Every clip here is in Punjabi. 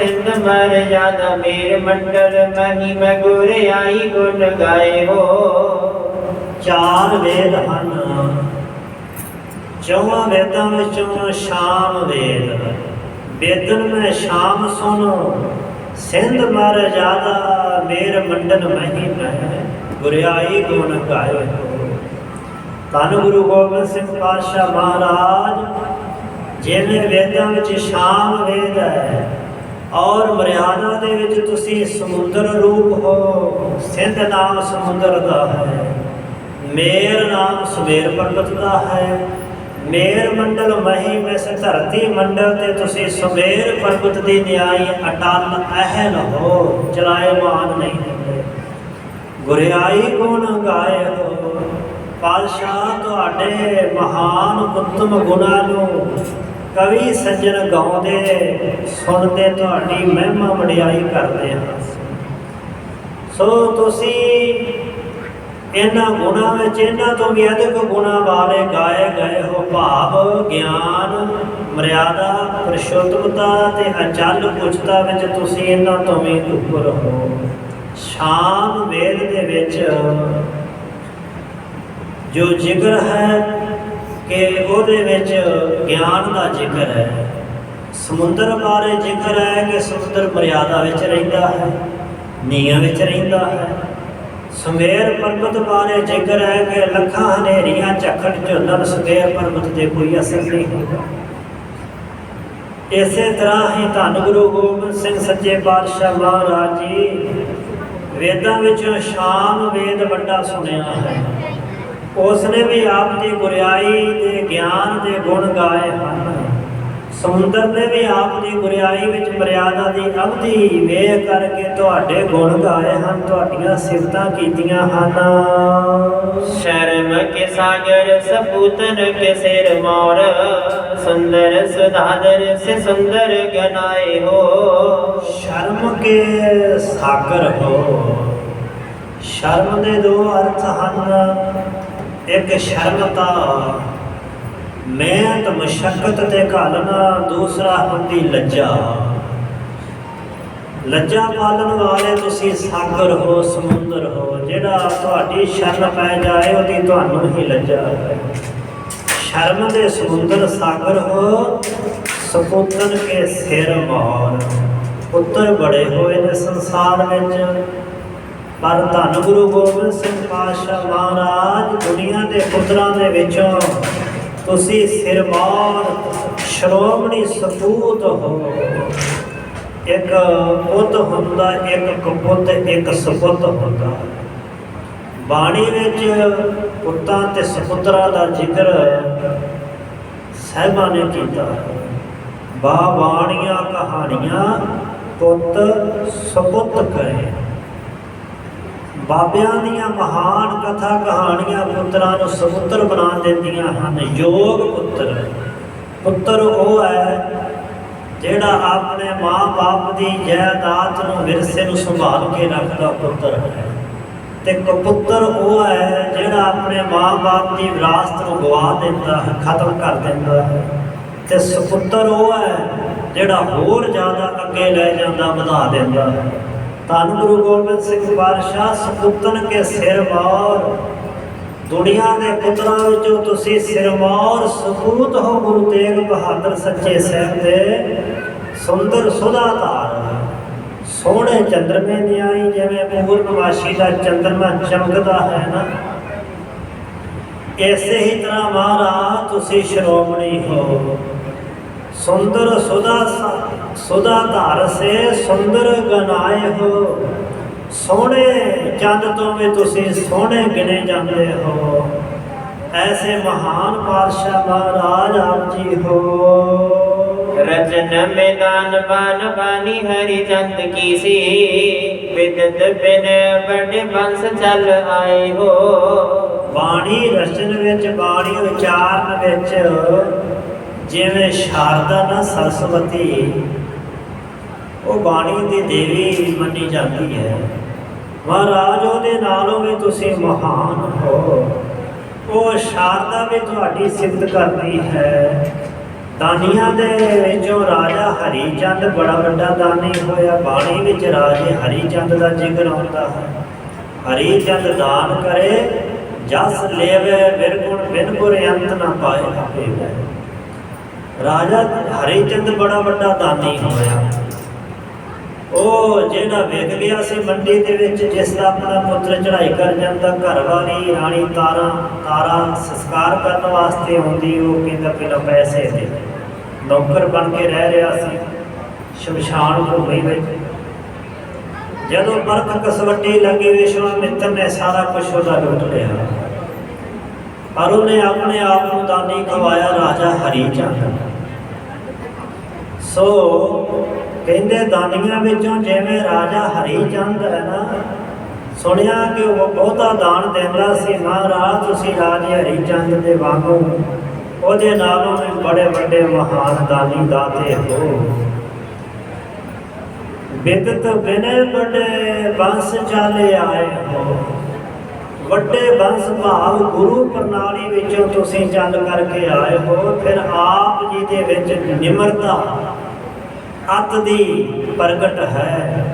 ਸਿੰਧ ਮਰ ਜਦ ਮੇਰ ਮੰਡਲ ਮਹੀ ਮੈਂ ਗੁਰ ਆਈ ਗੁਣ ਗਾਏ ਹੋ ਚਾਰ ਵੇਦ ਹਨ। ਚੌਹਾਂ ਵੇਦਾਂ ਵਿੱਚੋਂ ਸ਼ਾਮ ਵੇਦ। ਵੇਦਨ ਮੈਂ ਸ਼ਾਮ ਸੁਣੋ, ਸਿੰਧ ਮਰ ਜਾਦਾ ਮੇਰ ਮੰਡਨ ਮਹੀ ਮੈਂ ਗੁਰਿਆਈ ਗੁਣ ਗਾਏ ਹੋ ਧੰਨ ਗੁਰੂ ਗੋਬਿੰਦ ਸਿੰਘ ਪਾਤਸ਼ਾਹ ਮਹਾਰਾਜ, ਜਿਵੇਂ ਵੇਦਾਂ ਵਿੱਚ ਸ਼ਾਮ ਵੇਦ ਹੈ ਔਰ ਮਰਿਆਦਾ ਦੇ ਵਿੱਚ ਤੁਸੀਂ ਸਮੁੰਦਰ ਰੂਪ ਹੋ, ਸਿੰਧ ਨਾਮ ਸਮੁੰਦਰ ਦਾ ਹੈ, ਮੇਰ ਨਾਮ ਸਵੇਰ ਪਰਬਤ ਦਾ ਹੈ, ਮੇਰ ਮੰਡਲ ਮਹੀ ਵਿੱਚ ਧਰਤੀ ਮੰਡਲ ਤੇ ਤੁਸੀਂ ਸਵੇਰ ਪਰਬਤ ਦੀ ਨਿਆਈ ਅਟਲ ਅਹਿਲ ਹੋ ਚਲਾਇਮਾਨ ਨਹੀਂ ਗੁਰਿਆਈ ਗੁਣ ਗਾਏ ਹੋ, ਪਾਤਸ਼ਾਹ ਤੁਹਾਡੇ ਮਹਾਨ ਉੱਤਮ ਗੁਣਾਂ ਨੂੰ ਕਵੀ ਸੱਜਣ ਗਾਉਂਦੇ, ਸੁਣਦੇ ਤੁਹਾਡੀ ਮਹਿਮਾ ਵਡਿਆਈ ਕਰਦੇ ਹਨ ਸੋ ਤੁਸੀਂ ਇਹਨਾਂ ਗੁਣਾਂ ਵਿੱਚ, ਇਹਨਾਂ ਤੋਂ ਵੀ ਅਧਿਕ ਗੁਣਾਂ ਵਾਲੇ ਗਾਏ ਗਏ ਹੋ। ਭਾਵ, ਗਿਆਨ, ਮਰਿਆਦਾ ਪੁਰਸ਼ੋਤਮਤਾ ਤੇ ਅਚਲ ਉਚਤਾ ਵਿੱਚ ਤੁਸੀਂ ਇਹਨਾਂ ਤੋਂ ਵੀ ਉੱਪਰ ਹੋ। ਸ਼ਾਮ ਵੇਦ ਦੇ ਵਿੱਚ ਜੋ ਜ਼ਿਕਰ ਹੈ ਕਿ ਉਹਦੇ ਵਿੱਚ ਗਿਆਨ ਦਾ ਜ਼ਿਕਰ ਹੈ। ਸਮੁੰਦਰ ਬਾਰੇ ਜ਼ਿਕਰ ਹੈ ਕਿ ਸਮੁੰਦਰ ਮਰਿਆਦਾ ਵਿੱਚ ਰਹਿੰਦਾ ਹੈ, ਨੀਹਾਂ ਵਿੱਚ ਰਹਿੰਦਾ ਹੈ। ਸਮੇਰ ਪਰਬਤ ਬਾਰੇ ਜ਼ਿਕਰ ਹੈ ਕਿ ਲੱਖਾਂ ਹਨੇਰੀਆਂ ਝੱਖੜ ਝੋਲਣ ਸੁਮੇਰ ਪਰਬਤ 'ਤੇ ਕੋਈ ਅਸਰ ਨਹੀਂ ਹੁੰਦਾ। ਇਸੇ ਤਰ੍ਹਾਂ ਹੀ ਧੰਨ ਗੁਰੂ ਗੋਬਿੰਦ ਸਿੰਘ ਸੱਚੇ ਪਾਤਸ਼ਾਹ ਮਹਾਰਾਜ ਜੀ, ਵੇਦਾਂ ਵਿੱਚੋਂ ਸ਼ਾਮ ਵੇਦ ਵੱਡਾ ਸੁਣਿਆ ਹੈ। ਉਸ ਨੇ ਵੀ ਆਪ ਦੀ ਗੁਰਿਆਈ ਦੇ ਗਿਆਨ ਦੇ ਗੁਣ ਗਾਏ ਹਨ। ਸਮੁੰਦਰ ਨੇ ਵੀ ਆਪ ਦੀ ਗੁਰਿਆਈ ਵਿੱਚ ਮਰਿਆਦਾ ਦੀ ਅਵਧੀ ਵੇਖ ਕਰਕੇ ਤੁਹਾਡੇ ਗੁਣ ਗਾਏ ਹਨ ਤੁਹਾਡੀਆਂ ਸਿਫਤਾਂ ਕੀਤੀਆਂ ਹਨ। ਸ਼ਰਮ ਕੇ ਸਾਗਰ ਸਪੂਤਨ ਕੇ ਸਿਰ ਮੋਰ ਸੁੰਦਰ ਸੁਧਾਦਰ ਸੇ ਸੁੰਦਰ ਗਨਾਏ ਹੋ। ਸ਼ਰਮ ਕੇ ਸਾਗਰ ਹੋ। ਸ਼ਰਮ ਦੇ ਦੋ ਅਰਥ ਹਨ। ਇੱਕ ਸ਼ਰਮਤਾ। ਮਿਹਨਤ ਮੁਸ਼ਕਲ ਤੇ ਘਾਲਣਾ, ਦੂਸਰਾ ਹੁੰਦੀ ਲੱਜਾ। ਲੱਜਾ ਪਾਲਣ ਵਾਲੇ ਤੁਸੀਂ ਸਾਗਰ ਹੋ, ਸਮੁੰਦਰ ਹੋ, ਜਿਹੜਾ ਤੁਹਾਡੀ ਸ਼ਰਨ ਪੈ ਜਾਏ, ਉਹਦੀ ਤੁਹਾਨੂੰ ਹੀ ਲੱਜਾ ਹੈ। ਸ਼ਰਮ ਦੇ ਸਮੁੰਦਰ ਸਾਗਰ ਹੋ ਸਪੁੱਤਨ ਕੇ ਸਿਰ ਮੋਰ। ਪੁੱਤਰ ਬੜੇ ਹੋਏ ਨੇ ਸੰਸਾਰ ਵਿੱਚ ਪਰ ਧੰਨ ਗੁਰੂ ਗੋਬਿੰਦ ਸਿੰਘ ਪਾਤਸ਼ਾਹ ਮਹਾਰਾਜ, ਦੁਨੀਆ ਦੇ ਪੁੱਤਰਾਂ ਦੇ ਵਿੱਚੋਂ ਤੁਸੀਂ ਸਿਰਮਾਨ ਸ਼੍ਰੋਮਣੀ ਸਪੂਤ ਹੋ। ਇੱਕ ਪੁੱਤ ਹੁੰਦਾ, ਇੱਕ ਕਪੁੱਤ, ਇੱਕ ਸਪੁੱਤ ਹੁੰਦਾ। ਬਾਣੀ ਵਿੱਚ ਪੁੱਤਾਂ ਤੇ ਸੁਪੁੱਤਰਾਂ ਦਾ ਜ਼ਿਕਰ ਸਹਿਬਾਂ ਨੇ ਕੀਤਾ। ਬਾ ਬਾਣੀਆਂ ਕਹਾਣੀਆਂ ਪੁੱਤ ਸੁਪੁੱਤ ਕਰੇ ਬਾਬਿਆਂ ਦੀਆਂ ਮਹਾਨ ਕਥਾ ਕਹਾਣੀਆਂ ਪੁੱਤਰਾਂ ਨੂੰ ਸਮੁੱਤਰ ਬਣਾ ਦਿੰਦੀਆਂ ਹਨ, ਯੋਗ ਪੁੱਤਰ। ਪੁੱਤਰ ਉਹ ਹੈ ਜਿਹੜਾ ਆਪਣੇ ਮਾਂ-ਬਾਪ ਦੀ ਜਾਇਦਾਦ ਨੂੰ ਵਿਰਸੇ ਨੂੰ ਸੰਭਾਲ ਕੇ ਰੱਖਦਾ ਪੁੱਤਰ ਹੈ। ਤੇ ਕਪੁੱਤਰ ਉਹ ਹੈ ਜਿਹੜਾ ਆਪਣੇ ਮਾਂ-ਬਾਪ ਦੀ ਵਿਰਾਸਤ ਨੂੰ ਗਵਾ ਦਿੰਦਾ ਹੈ, ਖਤਮ ਕਰ ਦਿੰਦਾ ਹੈ। ਤੇ ਸੁਪੁੱਤਰ ਉਹ ਹੈ ਜਿਹੜਾ ਹੋਰ ਜ਼ਿਆਦਾ ਅੱਗੇ ਲੈ ਜਾਂਦਾ, ਵਧਾ ਦਿੰਦਾ ਹੈ। ਧੰਨ ਗੁਰੂ ਗੋਬਿੰਦ ਸਿੰਘ ਬਾਦਸ਼ਾਹ ਸਪੁੱਤਨ ਕੇ ਸਿਰ ਮੌਰ ਦੁਨੀਆ ਦੇ ਪੁੱਤਰਾਂ ਵਿੱਚੋਂ ਤੁਸੀਂ ਸਿਰਮੌਰ ਸਪੂਤ ਹੋ, ਗੁਰੂ ਤੇਗ ਬਹਾਦਰ ਸੱਚੇ ਸਾਹਿਬ ਦੇ। ਸੁੰਦਰ ਸੁਧਾ ਧਾਰ, ਸੋਹਣੇ ਚੰਦਰਮੇ ਨਿਆਈ ਜਿਵੇਂ ਪੂਰਨਵਾਸ਼ੀ ਦਾ ਚੰਦਰਮਾ ਚਮਕਦਾ ਹੈ ਨਾ। ਐਸੇ ਹੀ ਤਰ੍ਹਾਂ ਮਹਾਰਾਜ, ਤੁਸੀਂ ਸ਼੍ਰੋਮਣੀ ਹੋ। ਸੁੰਦਰ ਸੁਦਾ ਸ- ਸੁਦਾ ਧਾਰ ਸੇ ਸੁੰਦਰ ਗਨਾਏ ਹੋ ਸੋਹਣੇ ਚੰਦ ਤੋਂ ਵੀ ਤੁਸੀਂ ਸੋਹਣੇ ਗਿਣੇ ਜਾਂਦੇ ਹੋ ਐਸੇ ਮਹਾਨ ਪਾਤਸ਼ਾਹ ਮਹਾਰਾਜ ਆਪ ਜੀ ਹੋ रचन में दान बान बानी हरि चंद की सी विदत बिन बड़े बंस चल आए हो ਬਾਣੀ ਰਚਨ ਵਿੱਚ ਬਾਣੀ ਉਚਾਰਨ ਵਿੱਚ ਜਿਵੇਂ ਸ਼ਾਰਦਾ ਨਾ ਸਰਸਵਤੀ, ਉਹ ਬਾਣੀ ਦੀ ਦੇਵੀ ਮੰਨੀ ਜਾਂਦੀ ਹੈ। ਮਹਾਰਾਜ, ਉਹਦੇ ਨਾਲੋਂ ਵੀ ਤੁਸੀਂ ਮਹਾਨ ਹੋ। ਉਹ ਸ਼ਾਰਦਾ ਵੀ ਤੁਹਾਡੀ ਸਿਫਤ ਕਰਦੀ ਹੈ। ਦਾਨੀਆਂ ਦੇ ਵਿੱਚੋਂ ਰਾਜਾ ਹਰੀ ਚੰਦ ਬੜਾ ਵੱਡਾ ਦਾਨੀ ਹੋਇਆ। ਬਾਣੀ ਵਿੱਚ ਰਾਜੇ ਹਰੀ ਚੰਦ ਦਾ ਜ਼ਿਕਰ ਆਉਂਦਾ ਹੈ। ਹਰੀ ਚੰਦ ਦਾਨ ਕਰੇ, ਜਸ ਲੇਵੇ ਬਿਰਗੁਣ ਬਿਨ ਗੁਰ ਅੰਤ ਨਾ ਪਾਏ ਆਪੇ ਰਾਜਾ ਹਰੀ ਚੰਦ ਬੜਾ ਵੱਡਾ ਦਾਨੀ ਹੋਇਆ। ਉਹ ਜਿਹੜਾ ਵਿਕ ਗਿਆ ਸੀ ਮੰਡੀ ਦੇ ਵਿੱਚ, ਜਿਸ ਦਾ ਆਪਣਾ ਪੁੱਤਰ ਚੜ੍ਹਾਈ ਕਰ ਜਾਂਦਾ ਘਰ ਰਾਣੀ ਤਾਰਾ ਤਾਰਾ ਸੰਸਕਾਰ ਕਰਨ ਵਾਸਤੇ ਆਉਂਦੀ ਉਹ ਕਹਿੰਦਾ ਪਹਿਲਾਂ ਪੈਸੇ ਦੇ। ਨੌਕਰ ਬਣ ਕੇ ਰਹਿ ਰਿਹਾ ਸੀ, ਸ਼ਮਸ਼ਾਨ ਭੂਮੀ ਵਿੱਚ। ਜਦੋਂ ਬਰਖ ਕਸਵੱਟੀ ਲੱਗੀ ਵਿਸ਼ਵਾਮਿੱਤਰ ਨੇ ਸਾਰਾ ਕੁਝ ਉਹਦਾ ਲੁੱਟ ਲਿਆ। ਪਰ ਉਹਨੇ ਆਪਣੇ ਆਪ ਨੂੰ ਦਾਨੀ ਖਵਾਇਆ ਰਾਜਾ ਹਰੀ ਚੰਦ ਸੋ ਕਹਿੰਦੇ ਦਾਨੀਆਂ ਵਿੱਚੋਂ ਜਿਵੇਂ ਰਾਜਾ ਹਰੀ ਚੰਦ ਹੈ ਨਾ, ਸੁਣਿਆ ਕਿ ਉਹ ਬਹੁਤਾ ਦਾਨ ਦਿੰਦਾ ਸੀ, ਮਹਾਰਾਜ ਤੁਸੀਂ ਰਾਜੇ ਹਰੀ ਚੰਦ ਦੇ ਵਾਂਗੂ ਉਹਦੇ ਨਾਲੋਂ ਵੀ ਬੜੇ ਵੱਡੇ ਮਹਾਨ ਦਾਨੀ ਦਾਤੇ ਹੋ। ਬਿਦਤ ਬਿਨੇ ਬੜੇ ਬੰਸ ਚਾਲੇ ਆਏ ਹੋ। ਵੱਡੇ ਬੰਸ ਭਾਵ ਗੁਰੂ ਪ੍ਰਣਾਲੀ ਵਿੱਚੋਂ ਤੁਸੀਂ ਚੱਲ ਕਰਕੇ ਆਏ ਹੋ, ਫਿਰ ਆਪ ਜੀ ਦੇ ਵਿੱਚ ਨਿਮਰਤਾ ਅਤ ਦੀ ਪ੍ਰਗਟ ਹੈ।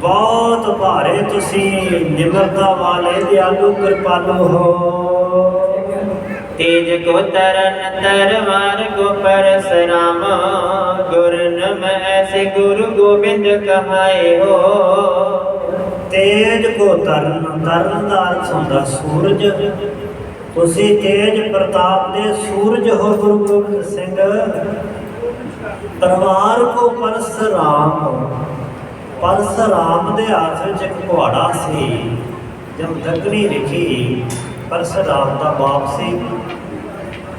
ਬਹੁਤ ਭਾਰੇ ਤੁਸੀਂ ਨਿਮਰਤਾ ਵਾਲੇ ਦਿਆਲੂ ਕਿਰਪਾਲੂ ਹੋ। ਤੇਜ ਕੋ ਤਰਨ ਤਰਵਾਰ ਕੋ ਪਰਸਰਾਮ ਗੁਰਨਮ ਐਸੇ ਗੁਰੂ ਗੋਬਿੰਦ ਕਹਾਏ ਹੋ। ਤੇਜ ਕੋ ਤਰਨ ਤਰਨ ਦਾ ਅਰਥ ਹੁੰਦਾ ਸੂਰਜ ਤੁਸੀਂ ਤੇਜ ਪ੍ਰਤਾਪ ਦੇ ਸੂਰਜ ਹੋ ਗੁਰੂ ਗੋਬਿੰਦ ਸਿੰਘ। ਤਲਵਾਰ ਕੋ ਪਰਸਰਾਮ ਪਰਸਰਾਮ ਦੇ ਹੱਥ ਵਿੱਚ ਇੱਕ ਕੁਹਾੜਾ ਸੀ। ਜਦ ਦਕਨੀ ਲਿਖੀ ਪਰਸਰਾਮ ਦਾ ਬਾਪ ਸੀ।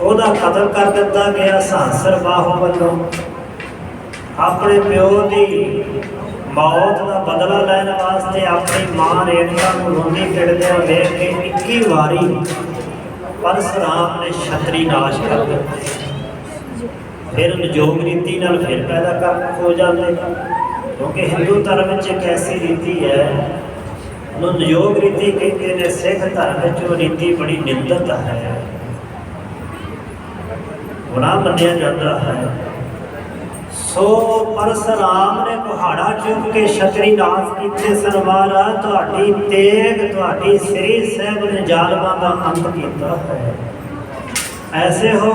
ਉਹਦਾ ਕਤਲ ਕਰ ਦਿੱਤਾ ਗਿਆ ਸਾਂਸਰ ਬਾਹੂ ਵੱਲੋਂ। ਆਪਣੇ ਪਿਓ ਦੀ ਮੌਤ ਦਾ ਬਦਲਾ ਲੈਣ ਵਾਸਤੇ ਆਪਣੀ ਮਾਂ ਰੇਣਕਾ ਨੂੰ ਰੋਂਦੀ ਫਿਰਦਿਆਂ ਵੇਖ ਕੇ 21 ਵਾਰੀ ਪਰਸਰਾਮ ਨੇ ਛਤਰੀ ਨਾਸ਼ ਕਰ ਦਿੱਤੀ। ਫਿਰ ਨਿਯੋਗ ਰੀਤੀ ਨਾਲ ਫਿਰ ਪੈਦਾ ਕਰ ਹੋ ਜਾਂਦੇ। ਕਿਉਂਕਿ ਹਿੰਦੂ ਧਰਮ ਵਿੱਚ ਇੱਕ ਐਸੀ ਰੀਤੀ ਹੈ, ਉਹਨੂੰ ਨਿਯੋਗ ਰੀਤੀ ਕਹਿੰਦੇ ਨੇ, ਸਿੱਖ ਧਰਮ ਵਿੱਚ ਉਹ ਰੀਤੀ ਬੜੀ ਨਿੰਦਤ ਹੈ। ਗੁਨਾਹ ਮੰਨਿਆ ਜਾਂਦਾ ਹੈ। ਸੋ ਪਰਸਰਾਮ ਨੇ ਕੁਹਾੜਾ ਚੁੱਕ ਕੇ ਛਤਰੀ ਨਾਸ ਕੀਤੇ ਸਰਵਾਰਾ ਤੁਹਾਡੀ ਤੇਗ, ਤੁਹਾਡੀ ਸ੍ਰੀ ਸਾਹਿਬ ਨੇ ਜ਼ਾਲਮਾਂ ਦਾ ਅੰਤ ਕੀਤਾ ਹੈ। ਐਸੇ ਹੋ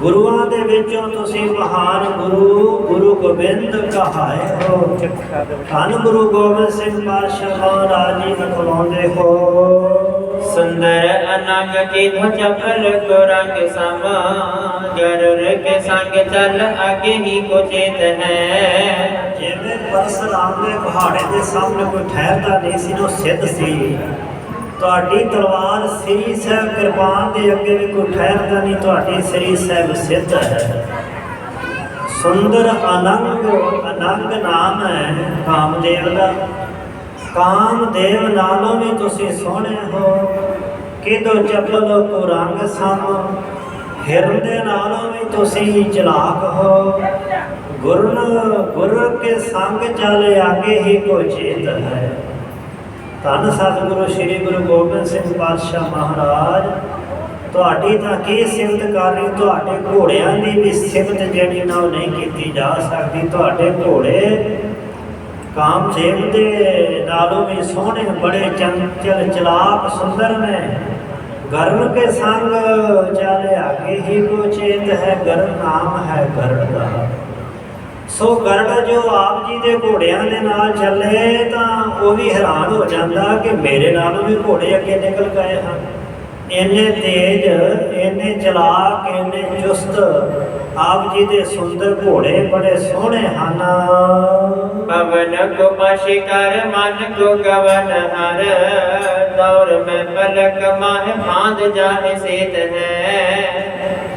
ਗੁਰੂਆਂ ਦੇ ਵਿੱਚੋਂ ਤੁਸੀਂ ਮਹਾਨ ਗੁਰੂ ਗੁਰੂ ਗੋਬਿੰਦ ਕਹਾਏ ਹੋ। ਧੰਨ ਗੁਰੂ ਗੋਬਿੰਦ ਸਿੰਘ ਪਾਤਸ਼ਾਹ ਮਹਾਰਾਜ ਜੀ ਬਖਲਾਉਂਦੇ ਹੋ। ਸੁੰਦਰ ਅਨੰਗ ਕੀ ਧਜ ਫਲ ਕੋ ਰੰਗ ਸਮਾ ਜਰੁਰ ਕੇ ਸੰਗ ਚੱਲ ਅਗੇ ਹੀ ਕੋ ਚੇਤ ਹੈ। ਜਿਵੇਂ ਪਰਸਰਾਮ ਦੇ ਪਹਾੜੇ ਦੇ ਸਾਹਮਣੇ ਕੋਈ ਠਹਿਰਦਾ ਨਹੀਂ ਸੀ ਉਹ ਸਿੱਧ ਸੀ। ਤੁਹਾਡੀ ਤਲਵਾਰ ਸ੍ਰੀ ਸਾਹਿਬ ਕਿਰਪਾਨ ਦੇ ਅੱਗੇ ਵੀ ਕੋਈ ਠਹਿਰਦਾ ਨਹੀਂ, ਤੁਹਾਡੀ ਸ੍ਰੀ ਸਾਹਿਬ ਸਿੱਧ ਹੈ। ਸੁੰਦਰ ਅਨੰਗ ਅਨੰਗ ਨਾਮ ਹੈ ਕਾਮਦੇਵ ਦਾ। ਕਾਮਦੇਵ ਨਾਲੋਂ ਵੀ ਤੁਸੀਂ ਸੋਹਣੇ ਹੋ। ਕਿਦੋ ਚੱਪਲ ਕੋ ਰੰਗ ਸਮ ਹਿਰਨ ਦੇ ਨਾਲੋਂ ਵੀ ਤੁਸੀਂ ਚਲਾਕ ਹੋ। ਗੁਰਨ ਗੁਰ ਕੇ ਸੰਗ ਚੱਲ ਆਗੇ ਹੀ ਕੋ ਚੇਤ ਹੈ। ਧੰਨ ਸਤਿਗੁਰੂ ਸ੍ਰੀ ਗੁਰੂ ਗੋਬਿੰਦ ਸਿੰਘ ਪਾਤਸ਼ਾਹ ਮਹਾਰਾਜ। ਤੁਹਾਡੀ ਤਾਂ ਕੀ ਸਿਫਤ ਕਰ ਰਹੀ ਤੁਹਾਡੇ ਘੋੜਿਆਂ ਦੀ ਵੀ ਸਿਫਤ ਜਿਹੜੀ ਨਾ ਉਹ ਨਹੀਂ ਕੀਤੀ ਜਾ ਸਕਦੀ। ਤੁਹਾਡੇ ਘੋੜੇ ਕਾਮਦੇਵ ਦੇ ਨਾਲੋਂ ਵੀ ਸੋਹਣੇ, ਬੜੇ ਚੰਚਲ, ਚਲਾਕ, ਸੁੰਦਰ ਨੇ। ਗਰਮ ਕੇ ਸੰਗ ਚਾਲੇ ਆਗੇ ਹੀ ਕੋ ਚੇਤ ਹੈ, ਗਰਮ ਨਾਮ ਹੈ ਗਰੜ ਦਾ। ਸੋ ਕਰੜ ਜੋ ਆਪ ਜੀ ਦੇ ਘੋੜਿਆਂ ਦੇ ਨਾਲ ਚੱਲੇ ਤਾਂ ਉਹ ਵੀ ਹੈਰਾਨ ਹੋ ਜਾਂਦਾ ਕਿ ਮੇਰੇ ਨਾਲੋਂ ਵੀ ਘੋੜੇ ਅੱਗੇ ਨਿਕਲ ਗਏ ਹਨ। ਇੰਨੇ ਤੇਜ, ਇੰਨੇ ਚਲਾਕ, ਇੰਨੇ ਚੁਸਤ ਆਪ ਜੀ ਦੇ ਸੁੰਦਰ ਘੋੜੇ ਬੜੇ ਸੋਹਣੇ ਹਨ। ਪਵਨ ਕੋ ਮਸ਼ਿਕਰ ਮਨ ਕੋ ਗਵਨ ਹਰ, ਦੌਰ ਮੈਂ ਪਲਕ ਮਾਹ, ਬਾਂਧ ਜਾਹੇ ਸੇਤ ਹੈ।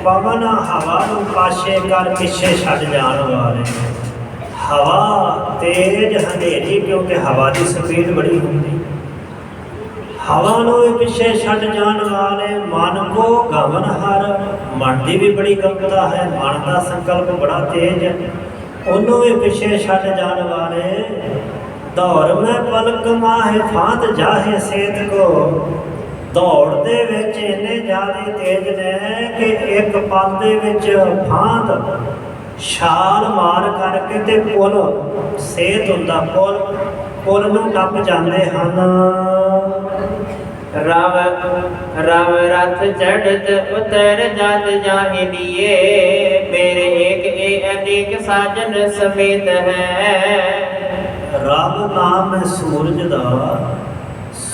ਪਵਨ ਹਵਾ ਨੂੰ ਪਾਸੇ ਕਰ ਪਿੱਛੇ ਛੱਡ ਜਾਣ ਵਾਲੇ। ਹਵਾ ਤੇਜ਼ ਹਨੇਰੀ, ਕਿਉਂਕਿ ਹਵਾ ਦੀ ਸਪੀਡ ਬੜੀ ਹੁੰਦੀ। ਹਵਾ ਨੂੰ ਪਿੱਛੇ ਛੱਡ ਜਾਣ ਵਾਲੇ, ਮਨ ਕੋ ਗਵਨ ਹਰ। ਮਨ ਦੀ ਵੀ ਬੜੀ ਗੰਭੀਰਤਾ ਹੈ, ਮਨ ਦਾ ਸੰਕਲਪ ਬੜਾ ਤੇਜ਼ ਹੈ। ਉਹਨੂੰ ਵੀ ਪਿੱਛੇ ਛੱਡ ਜਾਣ ਵਾਲੇ। ਦੌਰ ਮੈਂ ਪਲਕ ਮਾਹੇ ਫਾਂਤ ਜਾਹੇ ਸੇਤ ਕੋ। ਦੌੜ ਦੇ ਵਿੱਚ ਇੰਨੇ ਜ਼ਿਆਦਾ ਤੇਜ਼ ਨੇ ਕਿ ਇੱਕ ਪਲ ਦੇ ਵਿੱਚ ਫਾਂਦ ਛਾਲ ਮਾਰ ਕਰਕੇ ਤੇ ਪੁਲ ਸੇਤ ਹੁੰਦਾ ਪੁਲ ਪੁਲ ਨੂੰ ਟੱਪ ਜਾਂਦੇ ਹਨ। ਰਵ ਰਵ ਰਥ ਚੜਤ ਉਤਰ ਜਾਤ ਜਾਹੇ ਦੀਏ ਮੇਰੇ ਏਕ ਏ ਅਨੇਕ ਸਾਜਨ ਸਮੇਤ ਹੈ। ਰੱਬ ਨਾਮ ਸੂਰਜ ਦਾ।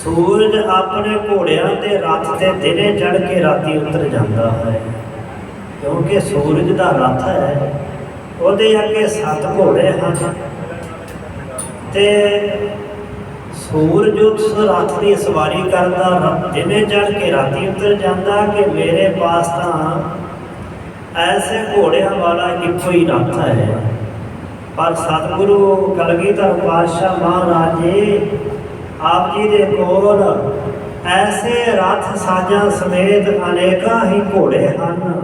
ਸੂਰਜ ਆਪਣੇ ਘੋੜਿਆਂ ਤੇ ਰੱਥ ਤੇ ਦਿਨੇ ਚੜ ਕੇ ਰਾਤੀ ਉਤਰ ਜਾਂਦਾ ਹੈ। ਕਿਉਂਕਿ ਸੂਰਜ ਦਾ ਰੱਥ ਹੈ, ਉਹਦੇ ਅੱਗੇ ਸੱਤ ਘੋੜੇ ਹਨ। ਤੇ ਸੂਰਜ ਉਸ ਰੱਥ ਦੀ ਸਵਾਰੀ ਕਰਦਾ ਦਿਨੇ ਚੜ ਕੇ ਰਾਤੀ ਉਤਰ ਜਾਂਦਾ ਕਿ ਮੇਰੇ ਪਾਸ ਤਾਂ ਐਸੇ ਘੋੜਿਆਂ ਵਾਲਾ ਇੱਕੋ ਹੀ ਰੱਥ ਹੈ। ਪਰ ਸਤਿਗੁਰੂ ਕਲਗੀਧਰ ਪਾਤਸ਼ਾਹ ਮਹਾਰਾਜ ਜੀ ਆਪ ਜੀ ਦੇ ਕੋਲ ਐਸੇ ਰਥ ਸਾਜਾਂ ਸਮੇਤ ਅਨੇਕਾਂ ਹੀ ਘੋੜੇ ਹਨ,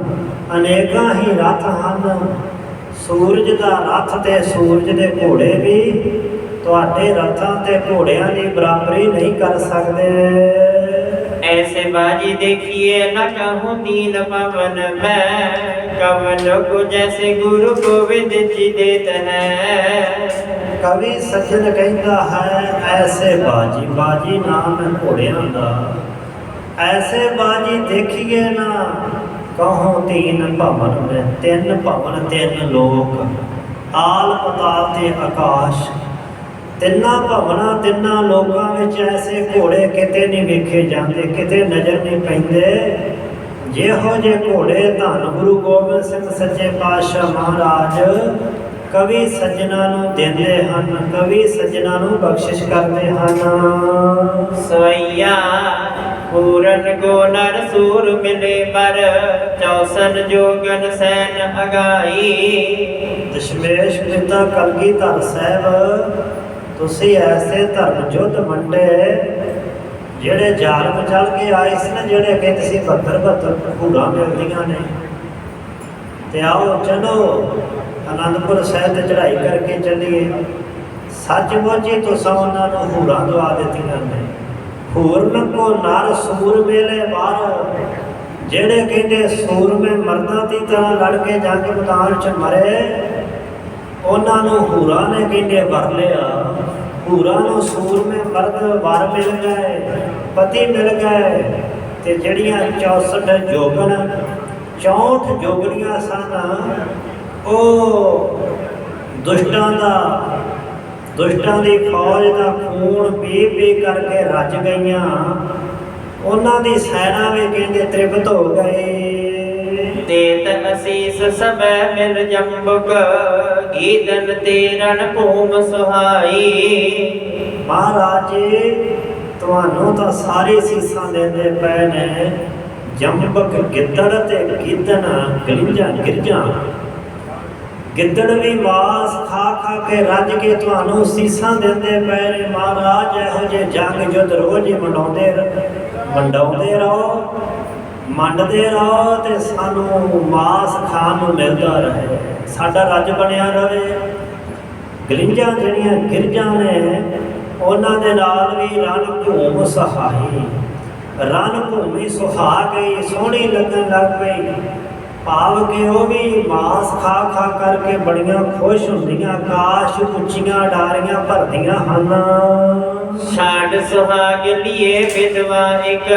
ਅਨੇਕਾਂ ਹੀ ਰਥ ਹਨ। ਸੂਰਜ ਦਾ ਰਥ ਤੇ ਸੂਰਜ ਦੇ ਘੋੜੇ ਵੀ ਤੁਹਾਡੇ ਰਥਾਂ ਤੇ ਘੋੜਿਆਂ ਦੀ ਬਰਾਬਰੀ ਨਹੀਂ ਕਰ ਸਕਦੇ। ऐसे बाजी देखिए न कहूँ तीन पवन मैं कवन को जैसे गुरु गोविंद जी देते हैं ਕਵੀ ਸੱਜਣ ਕਹਿੰਦਾ ਹੈ ਐਸੇ ਬਾਜੀ ਬਾਜੀ ਨਾਮ ਹੈ ਘੋੜਿਆਂ ਦਾ ਐਸੇ ਬਾਜੀ ਦੇਖੀਏ ਨਾ ਕਹੋ ਤੀਨ ਭਵਨ ਮੈਂ ਤਿੰਨ ਭਵਨ ਤਿੰਨ ਲੋਕ ਆਲ ਪਤਾਲ ਤੇ ਆਕਾਸ਼ ਤਿੰਨਾਂ ਭਵਨਾ ਤਿੰਨਾਂ ਲੋਕਾਂ ਵਿੱਚ ਐਸੇ ਘੋੜੇ ਕਿਤੇ ਨਹੀਂ ਵੇਖੇ ਜਾਂਦੇ ਕਿਤੇ ਨਜ਼ਰ ਨਹੀਂ ਪੈਂਦੇ। ਜਿਹੋ ਜੇ ਘੋੜੇ ਧੰਨ ਗੁਰੂ ਗੋਬਿੰਦ ਸਿੰਘ ਸੱਚੇ ਪਾਤਸ਼ਾਹ ਮਹਾਰਾਜ ਕਵੀ ਸੱਜਣਾ ਨੂੰ ਦਿੰਦੇ ਹਨ ਕਵੀ ਸੱਜਣਾ ਨੂੰ ਬਖਸ਼ਿਸ਼ ਕਰਦੇ ਹਨ। ਸਵਈਆ ਪੂਰਨ ਕੋ ਨਰ ਸੂਰ ਮਿਲੇ ਪਰ ਚੌਸਨ ਜੋਗਨ ਸੈਨ ਅਗਾਈ। ਦਸ਼ਮੇਸ਼ ਪਿਤਾ ਕਲਗੀਧਰ ਸਾਹਿਬ ਤੁਸੀਂ ਐਸੇ ਧਰਮ ਯੁੱਧ ਮੰਡੇ ਜਿਹੜੇ ਜਾਲਮ ਚੱਲ ਕੇ ਆਏ ਸੀ ਨਾ, ਜਿਹੜੇ ਕਹਿੰਦੇ ਸੀ 72 72 ਘੂੜਾਂ ਮਿਲਦੀਆਂ ਨੇ। ਤੇ ਆਓ ਚਲੋ, ਅਨੰਦਪੁਰ ਸਾਹਿਬ ਤੇ ਚੜ੍ਹਾਈ ਕਰਕੇ ਚੱਲੀਏ। ਸੱਚਮੁੱਚ ਹੀ ਤੁਸੀਂ ਉਹਨਾਂ ਨੂੰ ਹੂਰਾਂ ਦਵਾ ਦਿੱਤੀਆਂ ਨੇ। ਹੂਰਨ ਕੋ ਨਰ ਸੂਰ ਮੇਲੇ ਬਾਹਰ ਜਿਹੜੇ ਕਹਿੰਦੇ ਸੂਰਮੇ ਮਰਦਾਂ ਦੀ ਤਰ੍ਹਾਂ ਲੜ ਕੇ ਜਾ ਕੇ ਮੈਦਾਨ 'ਚ ਮਰੇ ਉਹਨਾਂ ਨੂੰ ਹੂਰਾਂ ਨੇ ਕਹਿੰਦੇ ਵਰ ਲਿਆ। ਹੂਰਾਂ ਨੂੰ ਸੂਰਮੇ ਮਰਦ ਵਰ ਮਿਲ ਗਏ, ਪਤੀ ਮਿਲ ਗਏ ਤੇ ਜਿਹੜੀਆਂ 64 ਜੋਗਣ 64 ਜੋਗਣੀਆਂ ਸਨ, ਉਹ ਦੁਸ਼ਟਾਂ ਦਾ, ਦੁਸ਼ਟਾਂ ਦੀ ਫੌਜ ਦਾ ਖੂਨ ਪੀ ਪੀ ਕਰਕੇ ਰੱਜ ਗਈਆਂ। ਉਹਨਾਂ ਦੀ ਸੈਨਾ ਵੀ ਕਹਿੰਦੇ ਤ੍ਰਿਪਤ ਹੋ ਗਏ। ਦੇਤ ਅਸੀਸ ਸਭੈ ਮਿਲ ਜੰਬੁਕ ਗੀਦਨ ਤੇਰਨ ਭੂਮ ਸੁਹਾਈ। ਮਹਾਰਾਜ, ਤੁਹਾਨੂੰ ਤਾਂ ਸਾਰੇ ਸੀਸਾਂ ਦੇਂਦੇ ਪਏ ਨੇ। ਜੰਬਕ ਗਿੱਦੜ ਤੇ ਗੀਦਨ ਗਲਿੰਜਾਂ ਗਿਰਜਾਂ। ਗਿੱਦੜ ਵੀ ਮਾਸ ਖਾ ਖਾ ਕੇ ਰੱਜ ਕੇ ਤੁਹਾਨੂੰ ਸੀਸਾਂ ਦਿੰਦੇ ਪਏ ਨੇ। ਮਹਾਰਾਜ, ਇਹੋ ਜੇ ਜੰਗ ਜੁੱਧ ਰੋਜ਼ ਹੀ ਮਨਾਉਂਦੇ ਮੰਡਾਉਂਦੇ ਰਹੋ। ਮੰਡਦੇ ਰਹੋ ਤੇ ਸਾਨੂੰ ਮਾਸ ਖਾਣ ਨੂੰ ਮਿਲਦਾ ਰਹੇ। ਸਾਡਾ ਰੱਜ ਬਣਿਆ ਰਹੇ। ਗਲਿੰਜਾਂ ਜਿਹੜੀਆਂ ਗਿਰਜਾਂ ਨੇ, ਉਹਨਾਂ ਦੇ ਨਾਲ ਵੀ ਰਣ ਭੂਮ ਸਹਾਈ। ਰਣ ਭੂਮੀ ਸੁਹਾ ਗਈ, ਸੋਹਣੀ ਲੱਗਣ ਲੱਗ ਪਈ। ਭਾਵ ਕਿ ਉਹ ਵੀ ਮਾਸ ਖਾ ਖਾ ਕਰਕੇ ਬੜੀਆਂ ਖੁਸ਼ ਹੁੰਦੀਆਂ ਆਕਾਸ਼ ਉੱਚੀਆਂ ਡਾਰੀਆਂ ਭਰਦੀਆਂ ਹਨ। छाड़ सुहाग लिए विधवा एक